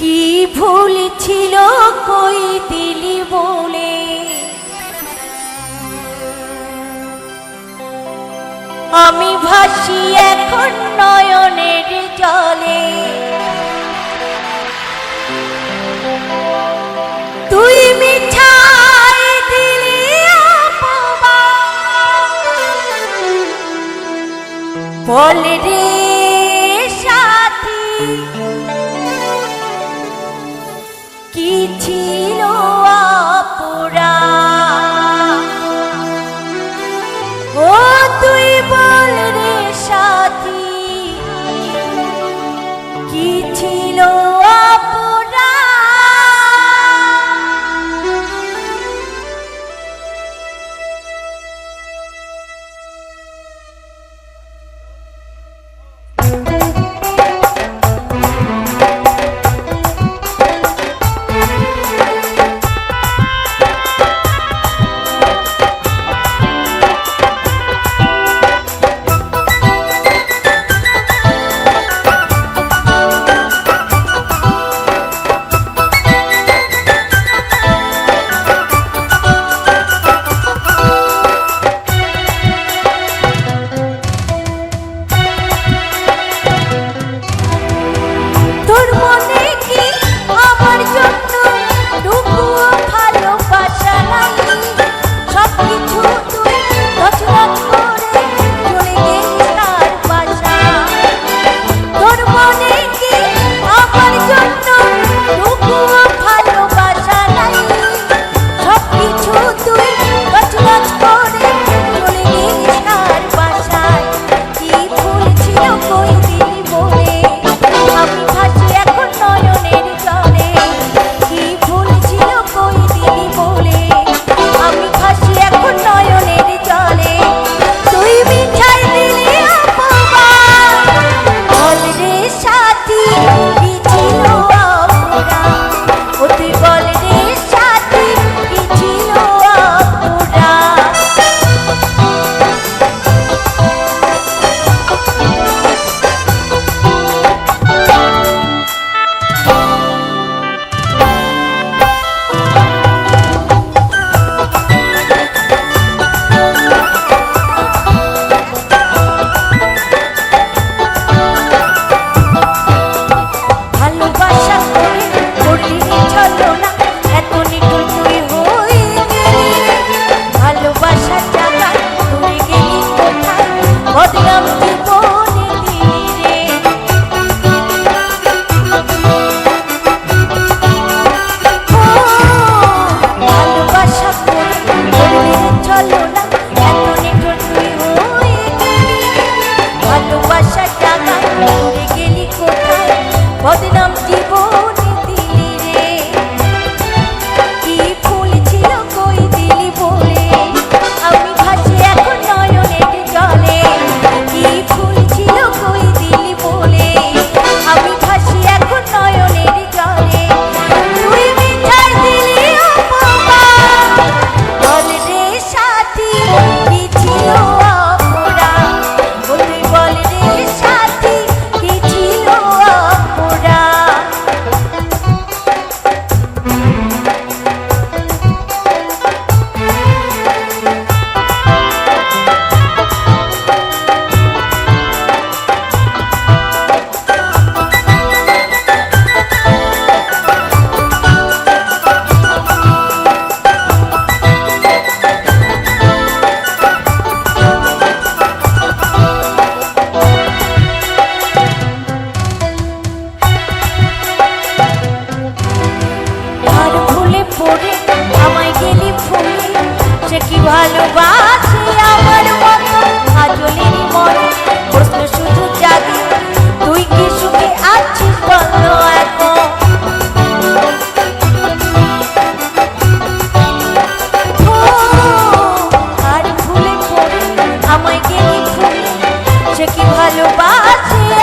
কি ভুল ছিল কই দিলি বলে? আমি ভাসি এখন নয়নের জলে। তুই বলে রে One. ভালোবাসে